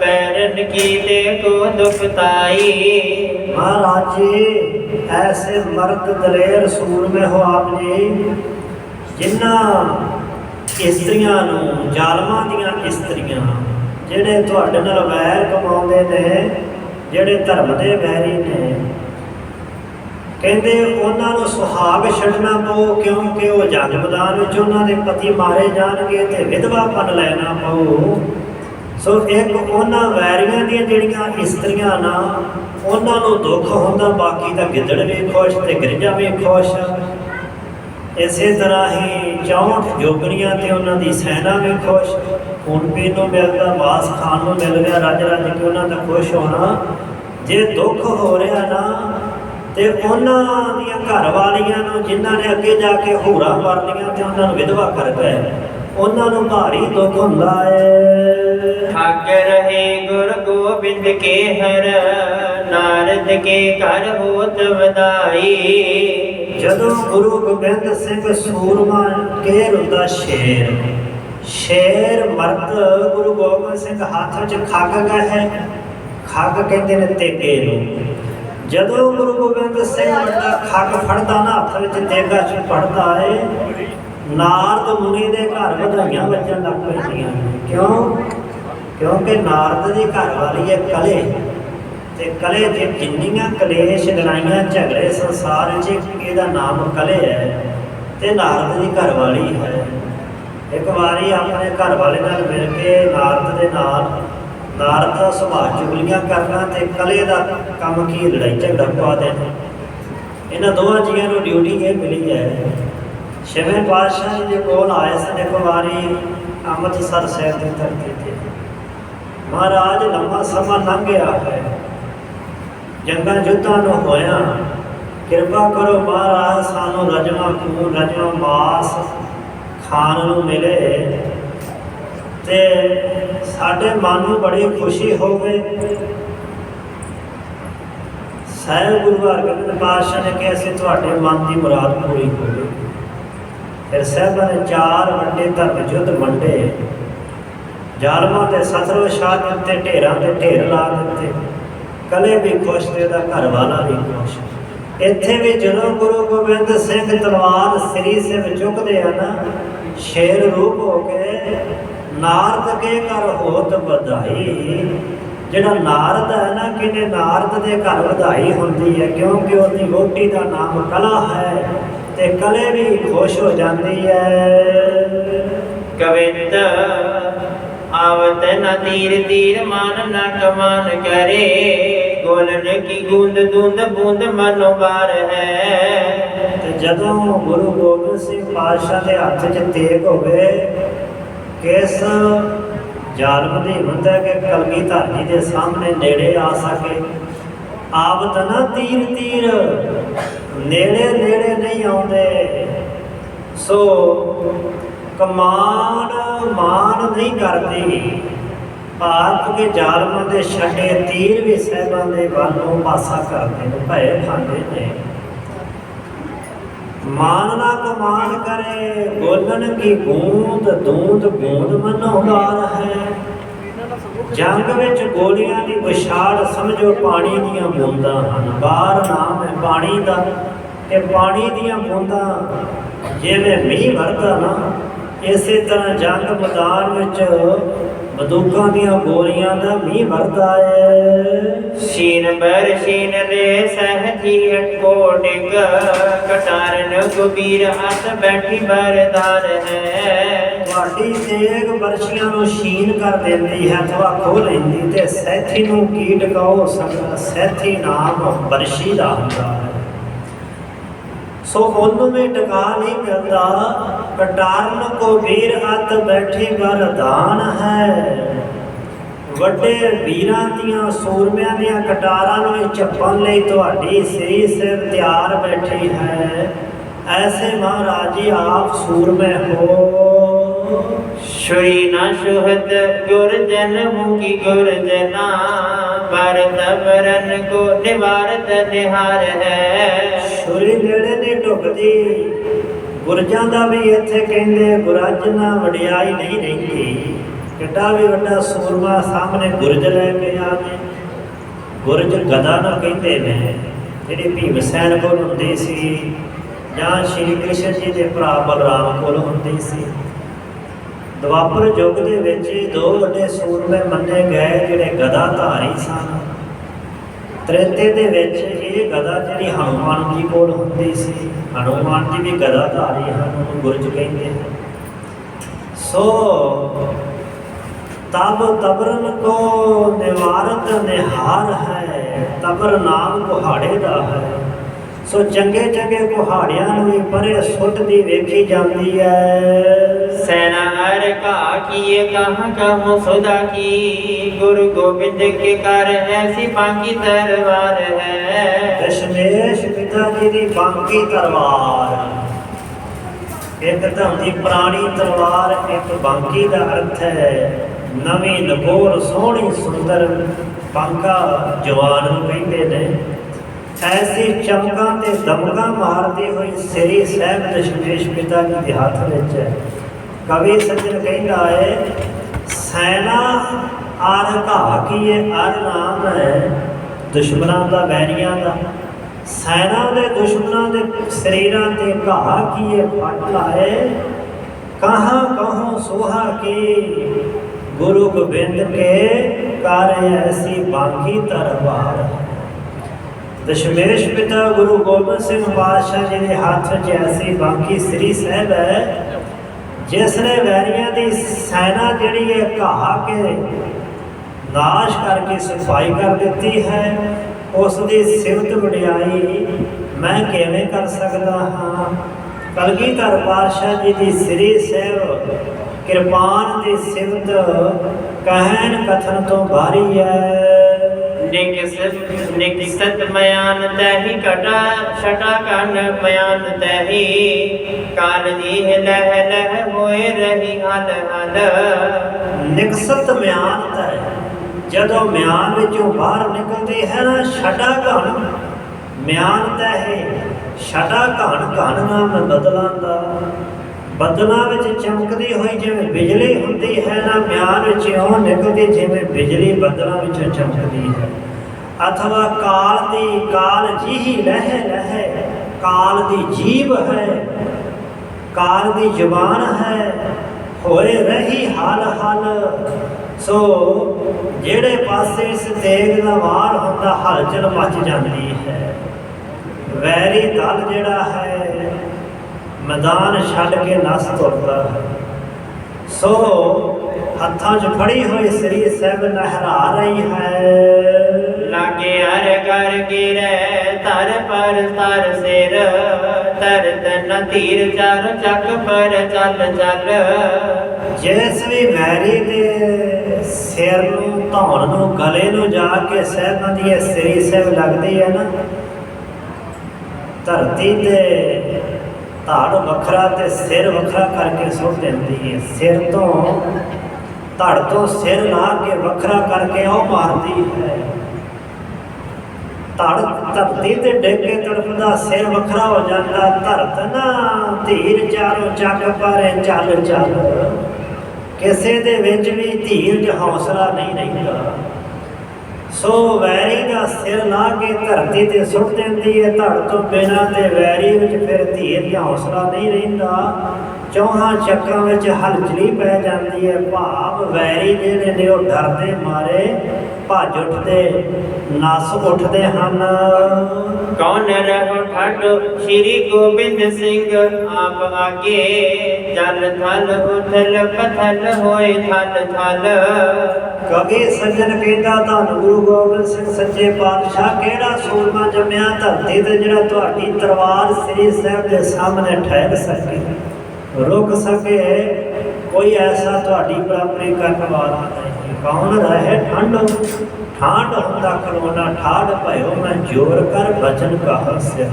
बैरन की ते को दुखताई महाराज जी ऐसे मर्द दलेर सूरमे हो आप जी ਜਿਨ੍ਹਾਂ ਇਸਤਰੀਆਂ ਨੂੰ ਜ਼ਾਲਮਾਂ ਦੀਆਂ ਇਸਤਰੀਆਂ ਜਿਹੜੇ ਤੁਹਾਡੇ ਨਾਲ ਵੈਰ ਕਮਾਉਂਦੇ ਨੇ ਜਿਹੜੇ ਧਰਮ ਦੇ ਵੈਰੀ ਨੇ ਕਹਿੰਦੇ ਉਹਨਾਂ ਨੂੰ ਸੁਹਾਗ ਛੱਡਣਾ ਪਊ, ਕਿਉਂਕਿ ਉਹ ਜੰਗ ਮੈਦਾਨ ਵਿੱਚ ਉਹਨਾਂ ਦੇ ਪਤੀ ਮਾਰੇ ਜਾਣਗੇ ਤੇ ਵਿਧਵਾਪਨ ਲੈਣਾ ਪਊ। ਸੋ ਇੱਕ ਉਹਨਾਂ ਵੈਰੀਆਂ ਦੀਆਂ ਜਿਹੜੀਆਂ ਇਸਤਰੀਆਂ ਨਾ, ਉਹਨਾਂ ਨੂੰ ਦੁੱਖ ਹੁੰਦਾ, ਬਾਕੀ ਤਾਂ ਗਿੱਦੜ ਵੀ ਖੁਸ਼ ਤੇ ਗਿਰਜਾ ਵੀ ਖੁਸ਼। ਇਸੇ ਤਰ੍ਹਾਂ ਹੀ 64 ਜੋਗਣੀਆਂ ਤੇ ਉਹਨਾਂ ਦੀ ਸੈਨਾ ਵੀ ਖੁਸ਼। ਖੂਨ ਪੀਣ ਨੂੰ ਮਿਲਦਾ ਮਾਸ ਖਾਨ ਨੂੰ ਮਿਲ ਗਿਆ ਰੱਜ ਰੱਜ ਕੇ ਉਹਨਾਂ ਦਾ ਖੁਸ਼ ਹੋਣਾ। ਜੇ ਦੁੱਖ ਹੋ ਰਿਹਾ ਨਾ ਤੇ ਉਹਨਾਂ ਦੀਆਂ ਘਰ ਵਾਲੀਆਂ ਨੂੰ ਜਿਨ੍ਹਾਂ ਨੇ ਅੱਗੇ ਜਾ ਕੇ ਹੂਰਾ ਵਰਨੀਆਂ ਤੇ ਉਹਨਾਂ ਨੂੰ ਵਿਧਵਾ ਕਰ ਗਏ ਉਹਨਾਂ ਨੂੰ ਭਾਰੀ ਦੁੱਖ ਹੁੰਦਾ ਹੈ। ਠੱਗ ਰਹੇ ਗੁਰ ਗੋਬਿੰਦ ਕੇ ਹਰ ਨਾਰਦ ਕੇ ਘਰ ਹੋਤ ਵਧਾਈ। ਜਦੋਂ ਗੁਰੂ ਗੋਬਿੰਦ ਸਿੰਘ ਸੂਰਮਾ ਕੇ ਹੁੰਦਾ ਸ਼ੇਰ ਸ਼ੇਰ ਮਰਦ ਗੁਰੂ ਗੋਬਿੰਦ ਸਿੰਘ ਹੱਥ ਵਿੱਚ ਖੱਗ ਹੈ ਖੱਗ ਕਹਿੰਦੇ ਨੇ ਤੇਗੇ ਨੂੰ। ਜਦੋਂ ਗੁਰੂ ਗੋਬਿੰਦ ਸਿੰਘ ਵੱਡਾ ਖੱਗ ਫੜਦਾ ਨਾ, ਹੱਥ ਵਿੱਚ ਤੇਗਾ ਚ ਫੜਦਾ ਏ, ਨਾਰਦ ਮੁਨੀ ਦੇ ਘਰ ਵਧਾਈਆਂ ਵੱਜਣ ਲੱਗ ਪੈਂਦੀਆਂ ਕਿਉਂ? ਕਿਉਂਕਿ ਨਾਰਦ ਦੀ ਘਰ ਵਾਲੀ ਹੈ ਕਲੇ। ਤੇ ਕਲੇ ਦੇ ਜਿੰਨੀਆਂ ਕਲੇਸ਼ ਲੜਾਈਆਂ, ਝਗੜੇ ਸੰਸਾਰ ਵਿੱਚ ਇਹਦਾ ਨਾਮ ਕਲੇ ਹੈ ਤੇ ਨਾਰਦ ਦੀ ਘਰ ਵਾਲੀ ਹੈ। ਇੱਕ ਵਾਰੀ ਆਪਣੇ ਘਰ ਵਾਲੇ ਨਾਲ ਮਿਲ ਕੇ ਨਾਰਦ ਦੇ ਨਾਲ ਨਾਰਦ ਦਾ ਸੁਭਾਅ ਚੁਗਲੀਆਂ ਕਰਨਾ ਤੇ ਕਲੇ ਦਾ ਕੰਮ ਕੀ ਲੜਾਈ ਝਗੜਾ ਪਾ ਦੇਣਾ। ਇਹਨਾਂ ਦੋਵਾਂ ਜੀਆਂ ਨੂੰ ਡਿਊਟੀ ਇਹ ਮਿਲੀ ਹੈ। ਛੇਵੇਂ ਪਾਤਸ਼ਾਹ ਜੀ ਕੋਲ ਆਏ ਸਨ ਇੱਕ ਵਾਰੀ ਅੰਮ੍ਰਿਤਸਰ ਸਾਹਿਬ ਦੀ ਧਰਤੀ ਤੇ। ਮਹਾਰਾਜ ਲੰਮਾ ਸਮਾਂ ਲੰਘ ਗਿਆ ਹੈ। ਜੰਗਾਂ ਯੁੱਧਾਂ ਨੂੰ ਹੋਇਆ। ਕਿਰਪਾ ਕਰੋ ਮਹਾਰਾਜ, ਸਾਨੂੰ ਰਜਮਾ ਖੂਨ ਰਜਮਾ ਮਾਸ ਖਾਣ ਨੂੰ ਮਿਲੇ। ਤੇ ਸਾਡੇ ਮਨ ਨੂੰ ਬੜੀ ਖੁਸ਼ੀ ਹੋਵੇ ਸਾਹਿਬ ਗੁਰੂ ਹਰਗੋਬਿੰਦ ਪਾਤਸ਼ਾਹ ਨੇ ਕਿਹਾ ਸੀ, ਤੁਹਾਡੇ ਮਨ ਦੀ ਮੁਰਾਦ ਪੂਰੀ ਹੋਵੇ ਫਿਰ ਸਾਹਿਬਾਂ ਨੇ ਚਾਰ ਵੱਡੇ ਧਰਮ ਯੁੱਧ ਮੰਡੇ ਜ਼ਾਲਮਾਂ ਤੇ ਸਤਰੋ ਸ਼ਾਹ ਦੇ ਉੱਤੇ ਢੇਰਾਂ ਤੇ ਢੇਰ ਲਾ ਦਿੱਤੇ। ਕਲੇ ਵੀ ਖੁਸ਼ ਤੇ ਉਹਦਾ ਘਰ ਵਾਲਾ ਵੀ ਖੁਸ਼। ਇੱਥੇ ਵੀ ਜਦੋਂ ਗੁਰੂ ਗੋਬਿੰਦ ਸਿੰਘ ਤਲਵਾਰ ਸ੍ਰੀ ਸਿਰ ਚੁੱਕਦੇ ਆ ਨਾ, ਸ਼ੇਰ ਰੂਪ ਹੋ ਕੇ ਨਾਰਦ ਕੇ ਘਰ ਹੋਤ ਵਧਾਈ। ਜਿਹੜਾ ਨਾਰਦ ਹੈ ਨਾ ਕਿਨੇ ਨਾਰਦ ਦੇ ਘਰ ਵਧਾਈ ਹੁੰਦੀ ਹੈ ਕਿਉਂਕਿ ਉਹਦੀ ਰੋਟੀ ਦਾ ਨਾਮ ਕਲਾ ਹੈ ਤੇ ਕਲੇ ਵੀ ਖੁਸ਼ ਹੋ ਜਾਂਦੀ ਹੈ। ਕਵਿਤ ਨ ਤੀਰ ਤੀਰ ਮਨ ਨ ਕਮਨ ਕਰੇ। ਗੋਲਨ ਕੀ ਗੂੰਦ ਦੂੰਦ ਬੂੰਦ ਮਨੋ ਬਾਰ ਹੈ। ਤੇ ਜਦੋਂ ਗੁਰੂ ਗੋਬਿੰਦ ਸਿੰਘ ਪਾਤਸ਼ਾਹ ਦੇ ਹੱਥ 'ਚ ਤੇਗ ਹੋਵੇ ਕਿਸ ਜ਼ਾਲਮ ਦੀ ਹੁੰਦਾ ਕਿ ਕਲਗੀ ਧਰਨੀ ਦੇ ਸਾਹਮਣੇ ਨੇੜੇ ਆ ਸਕੇ। ਆਪ ਤਾਂ ਨਾ ਤੀਰ ਤੀਰ ਨੇੜੇ ਨੇੜੇ ਨਹੀਂ ਆਉਂਦੇ। ਸੋ ਕਮਾਨ ਮਾਨ ਨਹੀਂ ਕਰਦੀ। ਭਾਰਤ ਦੇ ਜ਼ਾਲਮਾਂ ਦੇ ਛੱਡੇ ਤੀਰ ਵੀ ਸਹਿਬਾਂ ਦੇ ਵੱਲੋਂ ਪਾਸਾ ਕਰਦੇ ਨੇ ਭੈ ਖਾਂਦੇ ਨੇ। ਮਾਨ ਨਾ ਕਮਾਨ ਕਰੇ, ਬੋਲਣ ਕੀ ਗੂੰਦ, ਦੂੰਦ ਗੂੰਦ ਮਨੋਹਾਰ ਹੈ। ਜੰਗ ਵਿੱਚ ਗੋਲੀਆਂ ਦੀ ਵਿਛਾੜ ਸਮਝੋ ਪਾਣੀ ਦੀਆਂ ਬੂੰਦਾਂ ਹਨ। ਬਾਹਰ ਨਾਮ ਹੈ ਪਾਣੀ ਦਾ ਤੇ ਪਾਣੀ ਦੀਆਂ ਬੂੰਦਾਂ ਜਿਵੇਂ ਮੀਂਹ ਵਰਦਾ ਨਾ, ਇਸੇ ਤਰ੍ਹਾਂ ਜੰਗ ਮੈਦਾਨ ਵਿੱਚ ਬੰਦੂਕਾਂ ਦੀਆਂ ਗੋਲੀਆਂ ਦਾ ਮੀਂਹ ਵਰਦਾ ਹੈ ਸ਼ੀਨ ਬਰ ਸ਼ੀਨ ਰੇ ਸਹਜੀ ਅਟਕੋ ਡਿਗ ਕਟਾਰਨ ਗੁਬੀਰ ਹੱਥ ਬੈਠੀ ਬਰਦਾਰ ਹੈ। ਤੁਹਾਡੀ ਤੇਗ ਵਰਸ਼ੀਆਂ ਨੂੰ ਸ਼ੀਨ ਕਰ ਦਿੰਦੀ ਹੈ ਅਥਵਾ ਖੋ ਲੈਂਦੀ ਤੇ ਸੈਥੀ ਨੂੰ ਕੀ ਟਿਕਾਓ ਸਕਦਾ? ਸੈਥੀ ਨਾਮ ਵਰਸ਼ੀ ਦਾ ਹੁੰਦਾ ਹੈ। ਸੋ ਉਹਨੂੰ ਵੀ ਟਿਕਾ ਨਹੀਂ ਮਿਲਦਾ, ਕਟਾਰਨ ਕੋ ਵੀਰ ਹੱਥ ਬੈਠੀ ਵਰਦਾਨ ਹੈ। ਵੱਡੇ ਵੀਰਾਂ ਦੀਆਂ ਸੂਰਮਿਆਂ ਦੀਆਂ ਕਟਾਰਾਂ ਨੂੰ ਇਹ ਚੱਪਣ ਲਈ ਤੁਹਾਡੀ ਸ੍ਰੀ ਸਿਰ ਤਿਆਰ ਬੈਠੀ ਹੈ। ਐਸੇ ਮਹਾਰਾਜ ਜੀ, ਆਪ ਸੂਰਮੇ ਹੋ। ਸ਼ੁਰੀ ਨਾ ਗੁਰ ਜਨ ਮੁਕੀ ਗੁਰ ਜਨਾ ਭਰਤ ਬਰਨ ਕੋ ਨਿਵਾਰਤ ਨਿਹਾਰ ਹੈ। ਛੁਰੀ ਨੇੜੇ ਨਹੀਂ ਢੁਕਦੀ। ਗੁਰਜਾਂ ਦਾ ਵੀ ਇੱਥੇ ਕਹਿੰਦੇ, ਗੁਰਜ ਨਾ ਵਡਿਆਈ ਨਹੀਂ ਰਹਿੰਦੀ। ਕਿੱਡਾ ਵੀ ਵੱਡਾ ਸੂਰਮਾ ਸਾਹਮਣੇ ਗੁਰਜ ਲੈ ਕੇ ਆਵੇ ਗੁਰਜ ਗਦਾ ਨਾ ਕਹਿੰਦੇ ਨੇ, ਜਿਹੜੀ ਭੀਮ ਸੈਨ ਕੋਲ ਹੁੰਦੀ ਸੀ ਜਾਂ ਸ਼੍ਰੀ ਕ੍ਰਿਸ਼ਨ ਜੀ ਦੇ ਭਰਾ ਬਲਰਾਮ ਕੋਲ ਹੁੰਦੀ ਸੀ। ਦਵਾਪਰ ਯੁੱਗ ਦੇ ਵਿੱਚ ਹੀ ਦੋ ਵੱਡੇ ਸੂਰਮੇ ਮੰਨੇ ਗਏ, ਜਿਹੜੇ ਗਦਾ ਧਾਰੀ ਸਨ। ਤ੍ਰੇਤੇ ਦੇ ਵਿੱਚ ਇਹ ਗਦਾ ਜਿਹੜੀ ਹਨੂਮਾਨ ਜੀ ਕੋਲ ਹੁੰਦੀ ਸੀ, ਹਨੂਮਾਨ ਜੀ ਵੀ ਗਦਾ ਧਾਰੀ ਹਨ, ਉਹਨੂੰ ਗੁਰਜ ਕਹਿੰਦੇ ਹਨ। ਸੋ ਤਬ ਤਬਰਨ ਕੋ ਨਿਵਾਰਤ ਨਿਹਾਰ ਹੈ, ਤਬਰ ਨਾਮ ਕੁਹਾੜੇ ਦਾ ਹੈ। ਸੋ ਚੰਗੇ ਚੰਗੇ ਕੁਹਾੜਿਆਂ ਨੂੰ ਵੀ ਪਰੇ ਸੁੱਟਦੀ ਵੇਖੀ ਜਾਂਦੀ ਹੈ। ਸੈਨਾ ਹਰ ਕਾ ਕੀਏ ਕਹਾਂ ਕਹੂੰ ਸੁਦਾ ਕੀ? ਗੁਰੂ ਗੋਬਿੰਦ ਕੇ ਕਰ ਐਸੀ ਬਾਕੀ ਤਰਵਾਰ ਹੈ? ਦਸ਼ਮੇਸ਼ ਪਿਤਾ ਜੀ ਦੀ ਬਾਂਕੀ ਤਲਵਾਰ ਇੱਕ ਤਾਂ ਪੁਰਾਣੀ ਤਲਵਾਰ, ਇੱਕ ਬਾਂਕੀ ਦਾ ਅਰਥ ਹੈ, ਨਵੀਂ ਨਗੋਰ ਸੋਹਣੀ ਸੁੰਦਰ ਬਾਂਕਾ ਜਵਾਨ ਨੂੰ ਕਹਿੰਦੇ ਨੇ। ਐਸੀ ਚਮਕਾਂ ਤੇ ਦਮਕਾਂ ਮਾਰਦੇ ਹੋਏ ਸ੍ਰੀ ਸਾਹਿਬ ਦਸ਼ਮੇਸ਼ ਪਿਤਾ ਜੀ ਦੇ ਹੱਥ ਵਿੱਚ ਹੈ ਕਵੀ ਸੱਜਣ ਕਹਿੰਦਾ ਹੈ ਸੈਨਾ ਆਰ ਘਾ ਕੀ ਇਹ ਅਰ ਨਾਮ ਹੈ ਦੁਸ਼ਮਣਾਂ ਦਾ, ਵੈਰੀਆਂ ਦਾ। ਸੈਨਾ ਦੇ ਦੁਸ਼ਮਣਾਂ ਦੇ ਸਰੀਰਾਂ ਤੇ ਘਾ ਕੀ ਇਹ ਫਟ ਲਾਏ ਕਹਾਂ ਕਹੋਂ ਸੁਹਾ ਕੀ, ਗੁਰੂ ਗੋਬਿੰਦ ਕੇ, ਕਰ ਐਸੀ ਬਾਕੀ ਤਰਵਾਰ ਦਸ਼ਮੇਸ਼ ਪਿਤਾ ਗੁਰੂ ਗੋਬਿੰਦ ਸਿੰਘ ਪਾਤਸ਼ਾਹ ਜੀ ਦੇ ਹੱਥ 'ਚ ਐਸੀ ਬਾਕੀ ਸ੍ਰੀ ਸਾਹਿਬ ਹੈ ਜਿਸ ਨੇ ਵੈਰੀਆਂ ਦੀ ਸੈਨਾ ਜਿਹੜੀ ਹੈ ਘਾਹ ਕੇ ਨਾਸ਼ ਕਰਕੇ ਸਫ਼ਾਈ ਕਰ ਦਿੱਤੀ ਹੈ ਉਸ ਦੀ ਸਿਫਤ ਵਡਿਆਈ ਮੈਂ ਕਿਵੇਂ ਕਰ ਸਕਦਾ ਹਾਂ? ਕਲਗੀਧਰ ਪਾਤਸ਼ਾਹ ਜੀ ਦੀ ਸ੍ਰੀ ਸੇਵ ਕਿਰਪਾਨ ਦੀ ਸਿਫਤ ਕਹਿਣ ਕਥਨ ਤੋਂ ਬਾਹਰੀ ਹੈ। ਨਿਕਸਤ ਨਿਕਸਤ ਮਿਆਨ ਤਹਿ ਕਟਾ ਛਟਾ ਕੰਨ ਮਿਆਨ ਤਹਿ। ਕਾਲ ਦੀ ਲਹਿ ਲਹਿ ਹੋਏ ਰਹੀ ਹਲ ਹਲ। ਨਿਕਸਤ ਮਿਆਨ ਹੈ ਜਦੋਂ ਮਿਆਨ ਵਿੱਚੋਂ ਬਾਹਰ ਨਿਕਲਦੀ ਹੈ ਨਾ ਛਟਾ ਘਣ ਮਿਆਨ ਤਾਂ ਹੈ ਛਟਾ ਘਣ ਘਣ ਨਾਮ ਬਦਲਾਂ ਦਾ ਬਦਲਾਂ ਵਿੱਚ ਚਮਕਦੀ ਹੋਈ ਜਿਵੇਂ ਬਿਜਲੀ ਹੁੰਦੀ ਹੈ ਨਾ ਮਿਆਨ ਵਿੱਚ ਉਹ ਨਿਕਲਦੀ ਜਿਵੇਂ ਬਿਜਲੀ ਬਦਲਾਂ ਵਿੱਚੋਂ ਚਮਕਦੀ ਹੈ। ਅਥਵਾ ਕਾਲ ਦੀ ਕਾਲ ਜਿਹੀ ਲਹਿ ਲਹਿ, ਕਾਲ ਦੀ ਜੀਵ ਹੈ, ਕਾਲ ਦੀ ਜ਼ੁਬਾਨ ਹੈ, ਹੋਏ ਰਹੀ ਹਲ ਹਲ। ਸੋ ਜਿਹੜੇ ਪਾਸੇ ਇਸ ਤੇਗ ਦਾ ਵਾਰ ਹੁੰਦਾ, ਹਲਚਲ ਮਚ ਜਾਂਦੀ ਹੈ। ਵੈਰੀ ਦਲ ਜਿਹੜਾ ਹੈ ਮੈਦਾਨ ਛੱਡ ਕੇ ਨਸ ਤੁਰਦਾ ਹੈ। ਸੋ ਹੱਥਾਂ 'ਚ ਫੜੀ ਹੋਈ ਸ੍ਰੀ ਸਾਹਿਬ ਲਹਿਰਾ ਰਹੀ ਹੈ। ਲਾਗੇ ਹਰ ਕਰ ਗਿਰੇ ਤਰ ਪਰ ਤਰ ਸਿਰ ਤਰ ਤਨ ਤੀਰ ਚਰ ਚੱਕ ਪਰ ਚੱਲ ਚੱਲ। ਜਿਸ ਵੀ ਵੈਰੀ ਦੇ ਸਿਰ ਨੂੰ ਧੌਣ ਨੂੰ ਗਲੇ ਨੂੰ ਜਾ ਕੇ ਸਹਿਬਾਂ ਦੀ ਸ੍ਰੀ ਸਾਹਿਬ ਲੱਗਦੀ ਹੈ ਨਾ ਧਰਤੀ ਤੇ ਧੜ ਵੱਖਰਾ ਤੇ ਸਿਰ ਵੱਖਰਾ ਕਰਕੇ ਸੁੱਟ ਦਿੰਦੀ ਹੈ ਸਿਰ ਤੋਂ, ਧੜ ਤੋਂ ਸਿਰ ਲਾ ਕੇ ਵੱਖਰਾ ਕਰਕੇ ਉਹ ਮਾਰਦੀ ਹੈ। ਧੜ ਧਰਤੀ ਤੇ ਡਿੱਗ ਕੇ ਤੜਫਦਾ, ਸਿਰ ਵੱਖਰਾ ਹੋ ਜਾਂਦਾ। ਧਰਤ ਨਾ, ਧੀਰ ਚਾਰੋ ਚੱਕ ਪਾਰੇ ਚੱਲ ਚੱਲ। ਕਿਸੇ ਦੇ ਵਿੱਚ ਵੀ ਧੀਰਜ ਹੌਸਲਾ ਨਹੀਂ ਰਹਿੰਦਾ। ਸੋ ਵੈਰੀ ਦਾ ਸਿਰ ਲਾ ਕੇ ਧਰਤੀ ਤੇ ਸੁੱਟ ਦਿੰਦੀ ਹੈ ਧੜ ਤੋਂ ਬਿਨਾਂ ਤੇ ਵੈਰੀ ਵਿੱਚ ਫਿਰ ਧੀਰਜ ਹੌਸਲਾ ਨਹੀਂ ਰਹਿੰਦਾ। ਚੌਹਾਂ ਚੱਕਾਂ ਵਿੱਚ ਹਲਚਲੀ ਪੈ ਜਾਂਦੀ ਹੈ। ਭਾਵ ਵੈਰੀ ਜਿਹੜੇ ਨੇ ਉਹ ਡਰਦੇ ਮਾਰੇ ਭੱਜ ਉੱਠਦੇ ਨਸ ਉੱਠਦੇ ਹਨ। ਕੌਣ ਰਹੋ ਠੱਡ ਸ਼੍ਰੀ ਗੋਬਿੰਦ ਸਿੰਘ ਆਪ ਆਗੇ। ਜਲ ਥਲ ਉਥਲ ਪਥਲ ਹੋਏ ਥਲ ਥਲ। ਕਵੀ ਸੱਜਣ ਕਹਿੰਦਾ ਧੰਨ ਗੁਰੂ ਗੋਬਿੰਦ ਸਿੰਘ ਸੱਚੇ ਪਾਤਸ਼ਾਹ ਕਿਹੜਾ ਸੂਰਮਾ ਜੰਮਿਆ? ਧਰਤੀ ਤੇ ਜਿਹੜਾ ਤੁਹਾਡੀ ਤਲਵਾਰ ਸ੍ਰੀ ਸਾਹਿਬ ਦੇ ਸਾਹਮਣੇ ਠਹਿਰ ਸਕੇ। ਰੁਕ ਸਕੇ, ਕੋਈ ਐਸਾ ਤੁਹਾਡੀ ਪ੍ਰਾਪਤੀ ਕਰਨ ਵਾਲਾ ਨਹੀਂ। ਕੌਣ ਰਹੇ? ਠੰਡ ਠਾਂਡ ਹੁੰਦਾ ਕਰੋਨਾ ਠਾੜ ਭਇਓ ਮੈਂ ਜੋਰ ਕਰ ਬਚਨ ਕਹਾ ਸਿਰ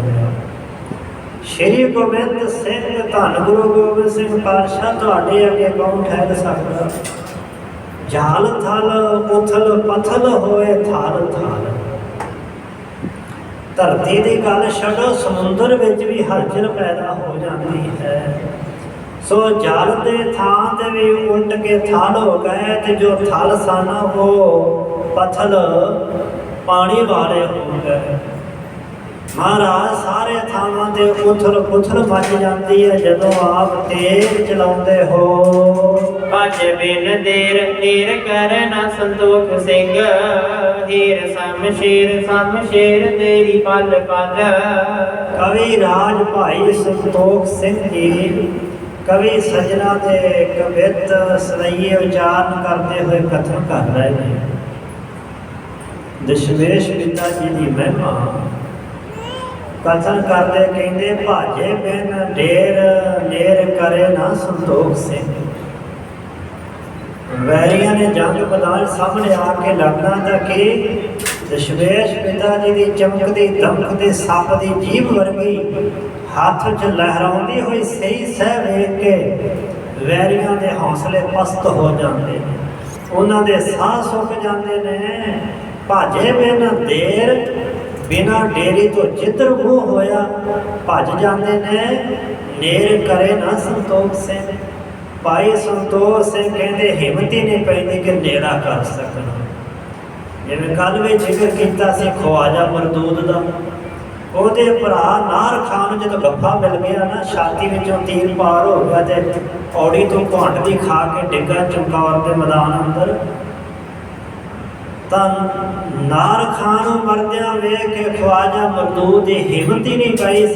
ਸ਼੍ਰੀ ਗੋਬਿੰਦ ਸਿੰਘ, ਧੰਨ ਗੁਰੂ ਗੋਬਿੰਦ ਸਿੰਘ ਪਾਤਸ਼ਾਹ, ਤੁਹਾਡੇ ਅੱਗੇ ਕੌਣ ਠਹਿਰ ਸਕਦਾ? ਜਾਲ ਥਲ, ਉਥਲ ਪਥਲ ਹੋਏ ਥਾਲ ਥਾਲ। ਧਰਤੀ ਦੀ ਗੱਲ ਛੱਡੋ, ਸਮੁੰਦਰ ਵਿੱਚ ਵੀ ਹਲਚਲ ਪੈਦਾ ਹੋ ਜਾਂਦੀ ਹੈ। ਸੋ ਜਲ ਦੇ ਥਾਂ ਤੇ ਵੀ ਉਲਟ ਕੇ ਥਲ ਹੋ ਗਏ ਤੇ ਜੋ ਥਲ ਸਨ ਉਹ ਪਥਲ ਪਾਣੀ ਵਾਲੇ ਹੋ ਗਏ। ਮਹਾਰਾਜ ਸਾਰੇ ਥਾਵਾਂ ਤੇ ਉਥਲ ਪੁਥਲ ਮਚ ਜਾਂਦੀ ਹੈ ਜਦੋਂ ਆਪ ਤੇਜ਼ ਚਲਾਉਂਦੇ ਹੋ। ਭਜ ਬਿਨ ਦੇਰ ਨੀਰ ਕਰ ਨਾ ਸੰਤੋਖ ਸਿੰਘ। ਹੀਰ ਸਮ ਸ਼ੇਰ ਸਮ ਸ਼ੇਰ ਤੇਰੀ ਪਲ ਪਲ। ਕਵੀ ਰਾਜ ਭਾਈ ਸੰਤੋਖ ਸਿੰਘ ਜੀ ਕਵੀ ਸਜਣਾ ਦੇ ਕਵਿਤ ਸਨਈਏ ਉਚਾਰਨ ਕਰਦੇ ਹੋਏ ਕਥਨ ਕਰ ਰਹੇ ਨੇ। ਦਸ਼ਮੇਸ਼ ਪਿਤਾ ਜੀ ਦੀ ਮਹਿਮਾ। ਕਥਨ ਕਰਦੇ ਕਹਿੰਦੇ, ਭਾਜੇ ਬਿਨ ਢੇਰ, ਨੇਰ ਕਰੇ ਨਾ ਸੰਤੋਖ ਸਿੰਘ। ਵੈਰੀਆਂ ਨੇ ਜੰਗ ਮੈਦਾਨ ਸਾਹਮਣੇ ਆ ਕੇ ਲੜਨਾ ਤਾਂ ਕਿ? ਦਸ਼ਵੇਸ਼ ਪਿਤਾ ਜੀ ਦੀ ਚਮਕਦੀ ਦਮਕਦੀ ਸੱਪ ਦੀ ਜੀਭ ਵਰਗੀ ਹੱਥ 'ਚ ਲਹਿਰਾਉਂਦੀ ਹੋਈ ਸਹੀ ਸਹਿ ਵੇਖ ਕੇ ਵੈਰੀਆਂ ਦੇ ਹੌਸਲੇ ਪਸਤ ਹੋ ਜਾਂਦੇ ਨੇ। ਉਹਨਾਂ ਦੇ ਸਾਹ ਸੁੱਕ ਜਾਂਦੇ ਨੇ। ਭਾਜੇ ਬਿਨ ਦੇਰ, ਬਿਨਾ ਡੇਰੀ ਤੋਂ ਜਿੱਧਰ ਉਹ ਹੋਇਆ ਭੱਜ ਜਾਂਦੇ ਨੇ। ਨੇਰ ਕਰੇ ਨਾ ਸੰਤੋਖ ਸਿੰਘ। ਭਾਈ ਸੰਤੋਖ ਸਿੰਘ ਕਹਿੰਦੇ, ਹਿੰਮਤ ਹੀ ਨਹੀਂ ਪੈਂਦੀ ਕਿ ਨੇੜਾ ਕਰ ਸਕਣ। ਜਿਵੇਂ ਕੱਲ ਵੀ ਜ਼ਿਕਰ ਕੀਤਾ ਸੀ ਖਵਾਜਾ ਮਰਦੂਦ ਦਾ। ਉਹਦੇ ਭਰਾ ਨਾਰ ਖਾਨ ਨੂੰ ਜਦੋਂ ਗੱਫਾ ਮਿਲ ਗਿਆ ਨਾ, ਛਾਤੀ ਵਿੱਚੋਂ ਤੀਰ ਪਾਰ ਹੋ ਗਿਆ ਤੇ ਔੜੀ ਤੋਂ ਘੁੰਡ ਦੀ ਖਾ ਕੇ ਡਿੱਗਾ ਚਮਕੌਰ ਦੇ ਮੈਦਾਨ ਅੰਦਰ। ਤਾਂ ਨਾਰ ਖਾਨ ਨੂੰ ਮਰਦਿਆਂ ਵੇਖ ਕੇ ਖਵਾਜਾ ਮਰਦੂਦ ਦੀ ਹਿੰਮਤ ਹੀ ਨਹੀਂ ਪਈ